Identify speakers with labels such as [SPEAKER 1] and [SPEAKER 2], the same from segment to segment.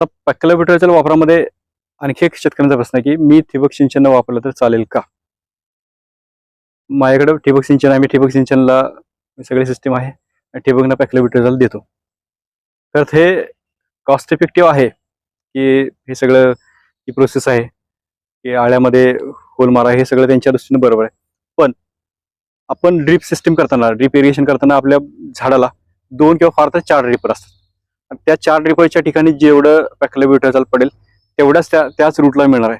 [SPEAKER 1] आता पॅकॅलोबिट्राच्या वापरामध्ये आणखी एक शेतकऱ्यांचा प्रश्न आहे की मी ठिबक सिंचन वापरलं तर चालेल का? माझ्याकडे ठिबक सिंचन आहे मी ठिबक सिंचनला सगळी सिस्टीम आहे आणि ठिबकनं पॅकॅलोबिट्राजल देतो. तर हे कॉस्ट इफेक्टिव्ह आहे की हे सगळं ही प्रोसेस आहे की आळ्यामध्ये होल मारा हे सगळं त्यांच्या दृष्टीने बरोबर आहे. पण आपण ड्रीप सिस्टीम करताना ड्रीप इरिगेशन करताना आपल्या झाडाला दोन किंवा फार तर चार ड्रीपर असतात. त्या चार ड्रिपरच्या ठिकाणी जेवढं पॅकॅलोबिट्राजल पडेल तेवढ्याच त्या त्याच रूटला मिळणार आहे.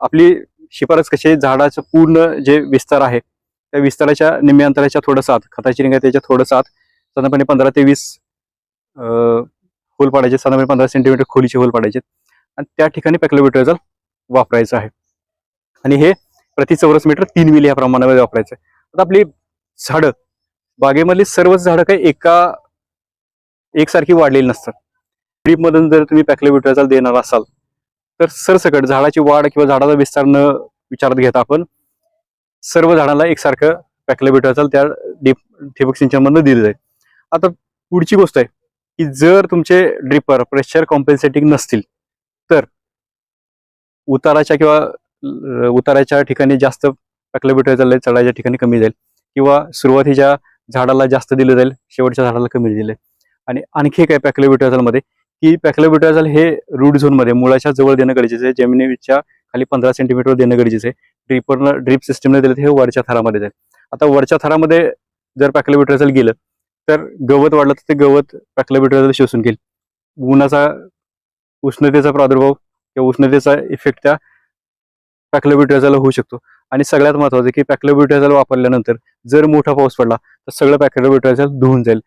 [SPEAKER 1] आपली शिफारस कशी आहे? झाडाचं पूर्ण जे विस्तार आहे त्या विस्ताराच्या निम्म्या अंतराच्या थोडंसं आत खताची रिंग आहे त्याच्या थोडंसं आत साधारणपणे पंधरा ते वीस होल पाडायचे साधारणपणे पंधरा सेंटीमीटर खोलीचे होल पाडायचे. आणि त्या ठिकाणी पॅकलोबिट्राजल वापरायचं आहे. आणि हे प्रति चौरस मीटर तीन मिली या प्रमाणामध्ये वापरायचं आहे. आता आपली झाडं बागेमधली सर्वच झाडं काही एका एकसारखी वाढलेली नसतात. ड्रीपमधून जर तुम्ही पॅकलोबिट्राजल देणार असाल तर सरसकट झाडाची वाढ किंवा झाडाचा विस्तार न विचारात घेता आपण सर्व झाडाला एकसारखं पॅकलोबिट्राजल त्या डीप ठिबक सिंचनमधनं दिलं जाईल आता पुढची गोष्ट आहे की जर तुमचे ड्रिपर प्रेशर कॉम्पेन्सेटिंग नसतील तर उताराच्या किंवा उताराच्या ठिकाणी जास्त पॅकलोबिट्राजल चढायच्या ठिकाणी कमी जाईल किंवा सुरुवातीच्या झाडाला जास्त दिलं जाईल शेवटच्या झाडाला कमी दिलं जाईल. आणि आणखी काय पॅकलोबिट्रॅझलमध्ये की पॅकलोबिट्राजल हे रूट झोनमध्ये मुळाच्या जवळ देणं गरजेचं आहे जमिनीच्या खाली पंधरा सेंटीमीटर देणं गरजेचं आहे. ड्रिपरनं ड्रीप सिस्टमने दिलं तर हे वरच्या थरामध्ये जाईल. आता वरच्या थरामध्ये जर पॅकलोबिट्राजल गेलं तर गवत वाढलं तर ते गवत पॅकलोबिट्राजल शोषून घेईल. उन्हाचा उष्णतेचा प्रादुर्भाव किंवा उष्णतेचा इफेक्ट त्या पॅकलोबिट्राजल होऊ शकतो. आणि सगळ्यात महत्वाचं की पॅकलोबिट्राजल वापरल्यानंतर जर मोठा पाऊस पडला तर सगळं पॅकलोबिट्राजल धुवून जाईल.